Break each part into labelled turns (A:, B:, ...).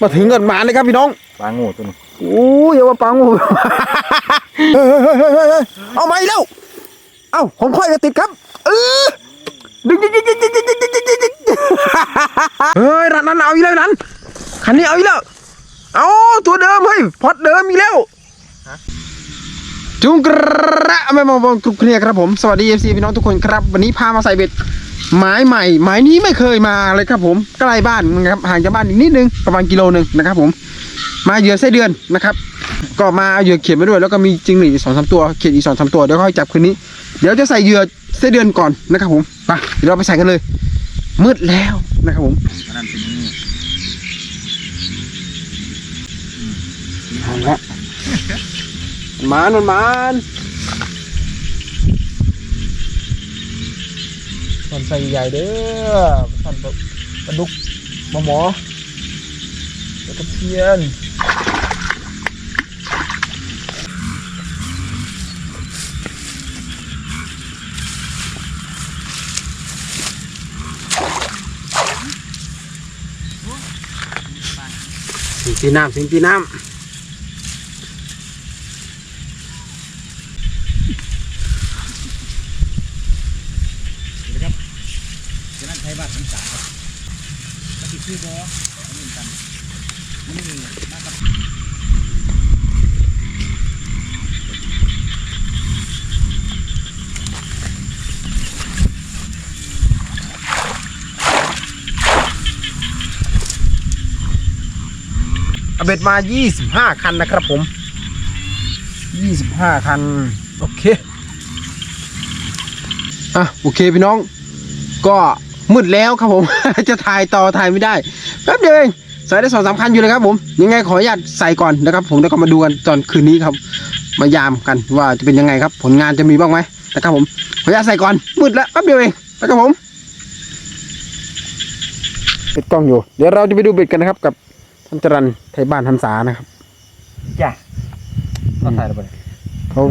A: มาถึงกันหมาเลยครับพี่น้อง
B: ปลาโง่ตัวนี้
A: โอ้ยอย่าว่าปังโอ้เฮ้ยเฮ้ยเฮ้ยเฮ้ยเฮ้ยเอาไหมแล้ว เอ้าของค่อยก็ติดครับ เออดึงดึงดึงดึงดึงดึงดึงดึงดึงดึงเฮ้ยรันนั้นเอาอีกแล้วนั้นคันนี้เอาอีกแล้วเอาตัวเดิมเฮ้ยพอดเดิมอีกแล้วจุงกระไม่มองกรุบเคลียร์ครับผม สวัสดีเอฟซีพี่น้องทุกคนครับ วันนี้พามาใส่เบ็ด หมายใหม่หมายนี้ไม่เคยมาเลยครับผมใกล้บ้านนะครับห่างจากบ้านอีกนิดนึงประมาณกิโลหนึ่งนะครับ ผม มาเหยื่อไส้เดือนนะครับ ก็มาเอาเหยื่อเขียนมาด้วย แล้วก็มีจิงหรีดอีกสองสามตัวเขียดอีกสองสามตัวเดี๋ยวค่อยจับคืนนี้ เดี๋ยวจะใส่เหยื่อไส้เดือนก่อนนะครับผมไปเดี๋ยวเราไปใส่กันเลย มืดแล้วนะครับผม
B: นั่นเป็นนี่
A: เอาละมานมันมาน นใส่ใหญ่เด้อท่านปลาดุกหมอหมอแล้วก็เพียนสิงตีน้ำสิงตีน้
B: จะนั่นใช้บ้านทั้งสามครับก็ติดชื่อบอนี่กันนี่นะครับ
A: เอาเบ็ดมา 25 คันนะครับผม 25 คัน โอเค อะ โอเค พี่น้อง ก็ มืดแล้วครับผม จะถ่ายต่อถ่ายไม่ได้แป๊บเดียวเองใส่ได้สองสามคันอยู่เลยครับผม ยังไงขออนุญาตใส่ก่อนนะครับ ผมแล้วก็มาดูกันตอนคืนนี้ครับ มายามกันว่าจะเป็นยังไงครับ ผลงานจะมีบ้างไหมนะครับผมขออนุญาตใส่ก่อนมืดแล้วแป๊บเดียวเองนะครับผมปิดกล้องอยู่ เดี๋ยวเราจะไปดูเบ็ดกันนะครับ กับท่านจรันไทยบ้านทันสานะครับ
B: จ้ะก็ถ่ายแล้วไป
A: เขา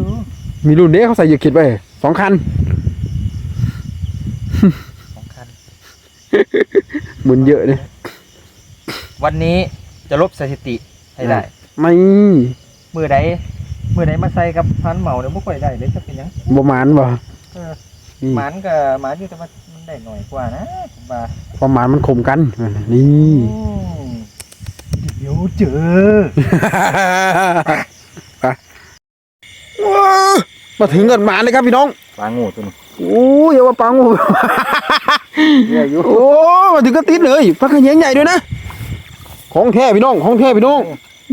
A: มีรุ่นเนี้ยเขาใส่เหยื่อขิดไปสองคัน
B: สองคัน
A: เหมือนเยอะเนี่ย
B: วันนี้จะลบสถิติให้ได้
A: ไม่
B: มือใดมือใดมาใส่กับพันเหมาเนี่ยไม่ค่อยได้เลยจะเป็นหยัง
A: ประมาณบ่
B: เออ
A: นี่
B: หมันกับหมาอยู่แต่ว่ามันได้หน่อยกว่านะผมว่า
A: ประมาณมันคมกัน นี่
B: อืมเดี๋ยวเจอ
A: ไปว้าวมาถึงกันหมาเลยครับพี่น้อง
B: ปลาโง่ตัวนี้
A: โอ้ยอย่าว่าปังโอ้
B: เนี่ยอยู่
A: โอ้มาถึงก็ติดเลยปลาขยงใหญ่ด้วยนะ ของแท้พี่น้อง ของแท้พี่น้อง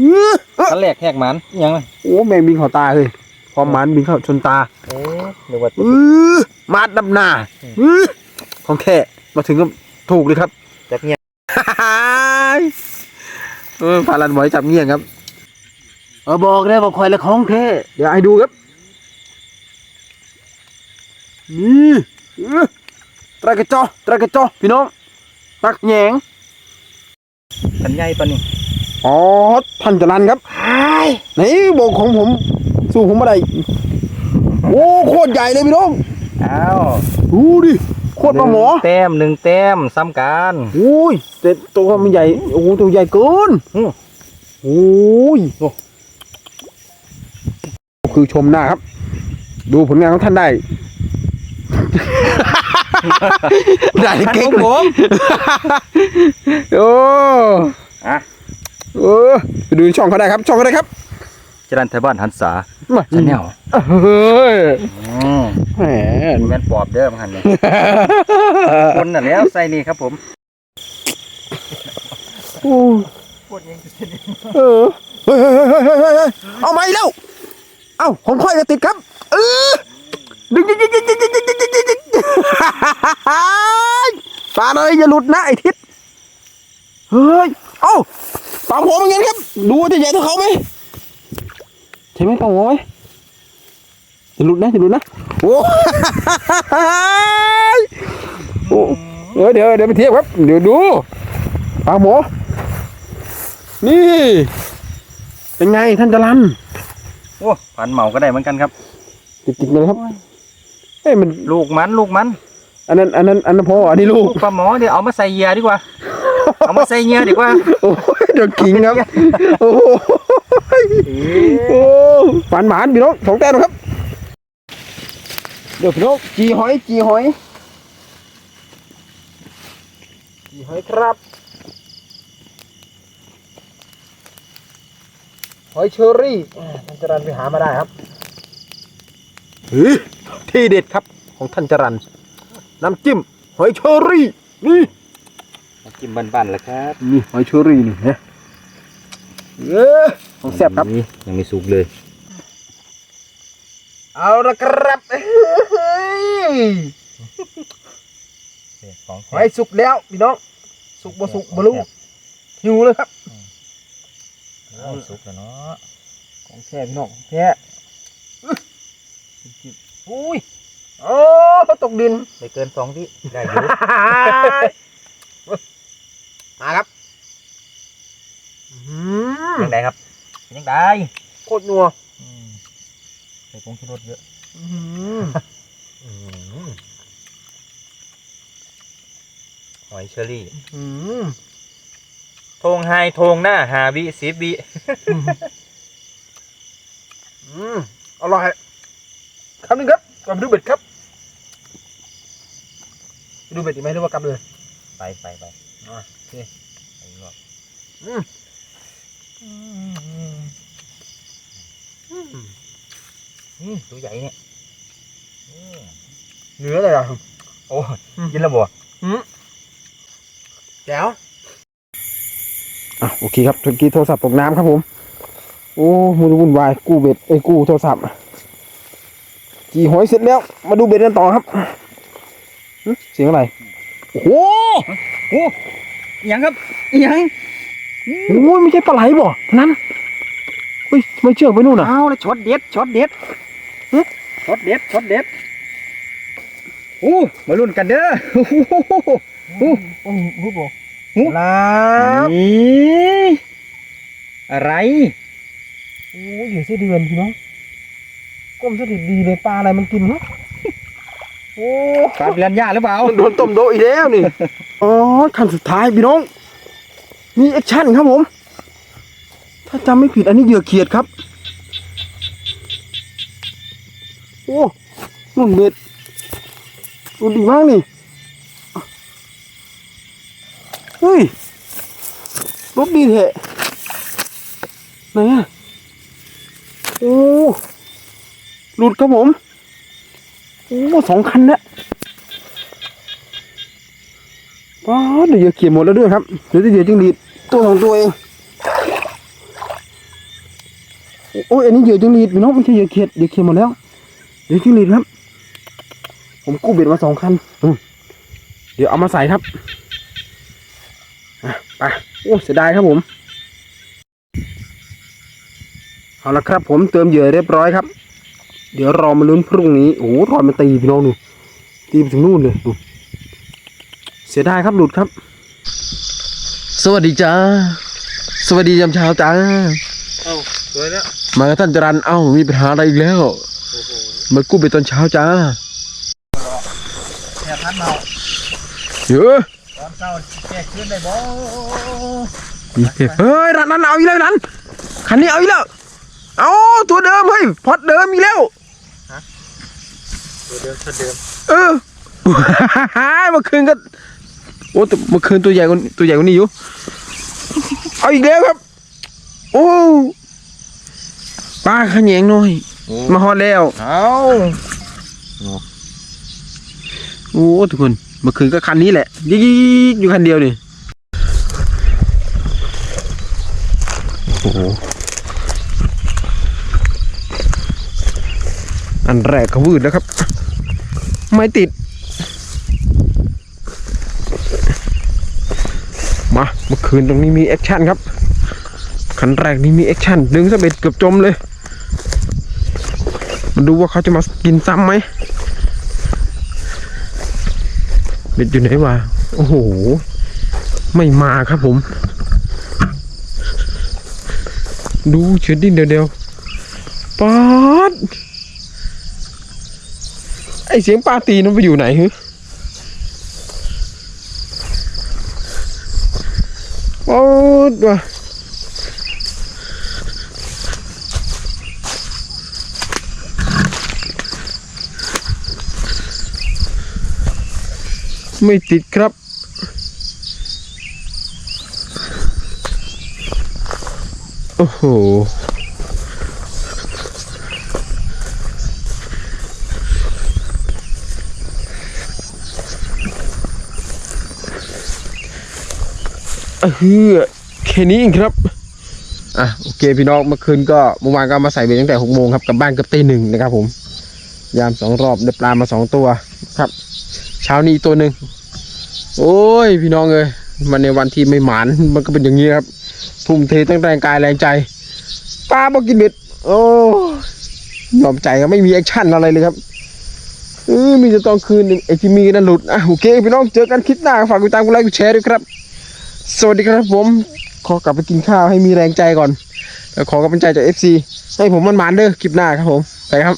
A: อื้อเอ้อ
B: ขั้นแรกแหกหมันยังไง
A: โอ้แมงบินเข้าตาเลยพอหมันบินเข้าชนตา
B: เอ๊ะหรือว่า
A: อือมาดดำหนาอือของแท้มาถึงก็ถูกเลยครับ
B: จากเงี้ย
A: เออพาลันบอยจับเงี้ยงครับเออบอกเลยว่าคอยละของแท้เดี๋ยวให้ดูครับนี่อื้อ ตรากระจอตรากระจอพี่น้องตักแหยง
B: ขันใหญ่ปะนี่
A: อ๋อท่านจรันครับไหนบอกของผมสู้ผมมาได้โอ้โคตรใหญ่เลยพี่น้อง
B: อ้าว
A: ดูดิโคตรปลาหมอ
B: นึ่งแต้มหนึ่งแต้มซ้ำกัน
A: โอ้ยแต่ตัวมันใหญ่โอ้โหตัวใหญ่เกิน
B: อืม
A: โอ้ยโอ้คือชมหน้าครับ ดูผลงานของท่านได้ ได้เก่ง
B: ผม
A: โอ้
B: อะ
A: โอ้ไปดูช่องเขาได้ครับ ช่องเขาได้ครับ
B: จันไทยบ้านหันษาชาแนล
A: เฮ้ยแหม
B: แม่นปอบเด้อมันหันเลยคนน่ะแล้วใส่นี่ครับผม
A: โอ้ปวดเองเออเฮ้ยเอาไหมแล้ว เอ้าของค่อยจะติดครับ เออดึงดึงดึงดึงดึงดึงดึง ปลาเลยอย่าหลุดนะไอ้ทิศเฮ้ย เอ้าปลาหัวเหมือนกันครับ ดูว่าจะใหญ่เท่าเขาไหมใช่ไหมปลาหัวไหมจะหลุดนะจะหลุดนะ โอ้โอ้เออเดี๋ยวเดี๋ยวไปเทียบครับ เดี๋ยวดูปลาหมอนี่ เป็นไงท่านจรัน
B: โอ้พันเหมาก็ได้เหมือนกันครับ
A: ติดๆเลยครับ เอ้ยมัน
B: ลูกมันลูกมัน
A: อันนั้น อันนั้น อันนั้นพออันนี้ลูก
B: ลูกปลาหมอเดี๋ยวเอามาใส่เหยื่อดีกว่า เอามาใส่เหยื่อดีกว่า
A: โอ้ยเดี๋ยวขิงครับ โอ้โหโอ้หวานหวานพี่น้องสองแต้มครับ เดี๋ยวพี่น้องจีหอยจีหอยจีหอยครับ หอยเชอรี่อ่าท่านจรันไปหามาได้ครับ ที่เด็ดครับของท่านจรันน้ำจิ้มหอยเชอรี่นี่
B: กินบ้านๆแล้วครับ
A: นี่หอยเชอรี่นี่นะเออของแซ่บครับ
B: นี่ยังไม่สุกเลย
A: เอาละครับเฮ้ย
B: ของ
A: หอยสุกแล้วพี่น้องสุกบ่สุกบ่รู้หิวเลยครับ
B: สุกแล้วเนาะ
A: ของแท้พี่น้องของแท้
B: อุ้ย
A: โอ้ตกดิน
B: ไม่เกินสองวิได้อยู่
A: มาครับอื้อ
B: ยังไงครับยังไง
A: โคตรนัว
B: ใส่ผงชูรสเยอะ
A: อื้อหือ
B: หอยเชอรี่
A: อื้อหือ
B: ทงไฮทงหน้าหาวิสิบวิ
A: อืมอร่อย คำหนึ่งครับก่อนไปดูเบ็ดครับ ดูเบ็ดดีไหมหรือว่ากลับเลย
B: ไปไปไป
A: อะโอเค
B: ไปอีกรอบ
A: อืม
B: อืมตัวใหญ่เนี่ยอืม
A: เนื้ออะไรอะ
B: โอ้กินแล้วบ่
A: แจ๋วอะโอเคครับเมื่อกี้โทรศัพท์ตกน้ำครับผม โอ้มือวุ่นวายกู้เบ็ดไอ้ยกู้โทรศัพท์ จีหอยเสร็จแล้ว มาดูเบ็ดกันต่อครับหึเสียงอะไร โอ้โห
B: โอ้ยังครับยัง
A: โอ้ยไม่ใช่ปลาไหลบ่นั่นเฮ้ยทำไม่เชือกไปนู่นอะ
B: เอาเลยช็อตเด็ดช็อตเด็ดฮะช็อตเด็ดช็อตเด็ดโอ้มาลุ้นกันเด้อโอ้โห
A: โอ้โหบ่
B: หู
A: ลาบ
B: นี่อะไร
A: โอ้ยอยู่ไส้เดือนพี่น้อง ก้มสถิตดีเลยปลาอะไรมันกินเนาะโอ้
B: ปลาเดือนหญ้าหรือเปล่า
A: โดนต้มโดอีกแล้วนี่อ๋อขั้นสุดท้ายพี่น้องมีแอคชั่นครับผม ถ้าจำไม่ผิดอันนี้เหยื่อเขียดครับ โอ้นุ่นเบ็ดดูดีมากนี่เฮ้ยรถดีเถอะไหนอะโอ้ หลุดครับผม โอ้สองคันนี่ยว้าเดี๋ยวเหยื่อเขียดหมดแล้วด้วยครับ เดี๋ยวจะเหยื่อจิงหรีดตัวของตัวเอง โอ้ยอันนี้เหยื่อจิงหรีดพี่น้องไม่ใช่เหยื่อเขียดเหยื่อเขียดหมดแล้วเหยื่อจิ้งหรีดครับ ผมกู้เบ็ดมาสองคันเดี๋ยวเอามาใส่ครับไปโอ้เสียดายครับผมเอาละครับผมเติมเหยื่อเรียบร้อยครับ เดี๋ยวรอมาลุ้นพรุ่งนี้ โอ้โหรอยมันตีพี่น้องดูตีไปถึงนู่นเลยดูเสียดายครับหลุดครับ สวัสดีจ้า สวัสดียามเช้าจ้า
B: เอ้าสวยแล้ว
A: มากับท่านจรันเอ้า มีปัญหาอะไรอีกแล้ว
B: โอ้โห
A: มากู้ไปตอนเช้าจ้า
B: เนี่ยท่านเมา
A: เยอะ
B: ตอนเช้าแก้ขึ้นได้บ่
A: มีเก็บเฮ้ยรันรันเอาอีกแล้วรันคันนี้เอาอีกแล้ว เอาตัวเดิมเฮ้ยพอดเดิมอีกแล้ว
B: ตัวเดิมตัวเดิม
A: เออ เมื่อคืนก็โอ้แต่เมื่อคืนตัวใหญ่กว่าตัวใหญ่กว่านี้อยู่ เอาอีกแล้วครับ โอ้ปลาขะแหยงหน่อย มาฮอดแล้ว
B: เอา
A: โอ้ทุกคนเมื่อคืนก็คันนี้แหละยิกๆอยู่คันเดียวนี่โอ้โหอันแรกเขาวืดแล้วครับ ไม่ติด มาเมื่อคืนตรงนี้มีแอคชั่นครับคันแรกนี่มีแอคชั่นดึงสะเบ็ดเกือบจมเลยมาดูว่าเขาจะมากินซ้ำไหมเบ็ดอยู่ไหนวะโอ้โห ไม่มาครับผม ดูเฉยดินเดียวๆป๊าด ไอเสียงปลาตีนั้นไปอยู่ไหนฮึโอ้ดว่ะไม่ติดครับ โอ้โห เออแค่นี้เองครับอะโอเคพี่น้องเมื่อคืนก็เมื่อวานก็มาใส่เบ็ดตั้งแต่หกโมงครับกลับบ้านเกือบตีหนึ่งนะครับผม ยามสองรอบได้ปลามาสองตัวครับ เช้านี้อีกตัวหนึ่งโอ้ยพี่น้องเอ้ยมันในวันที่ไม่หมานมันก็เป็นอย่างนี้ครับทุ่มเทตั้งแรงกายแรงใจปลาบอกกินเบ็ดโอ้ยอมใจก็ไม่มีแอคชั่นอะไรเลยครับเออมีแต่ตอนคืนไอ้ที่มีนั่นหลุดอะโอเคพี่น้องเจอกันคลิปหน้าฝากกดติดตามกดไลค์กดแชร์ด้วยครับ สวัสดีครับผม ขอกลับไปกินข้าวให้มีแรงใจก่อน แล้วขอกำลังใจจาก FC ให้ผมมันหมานเด้อคลิปหน้าครับผม ไปครับ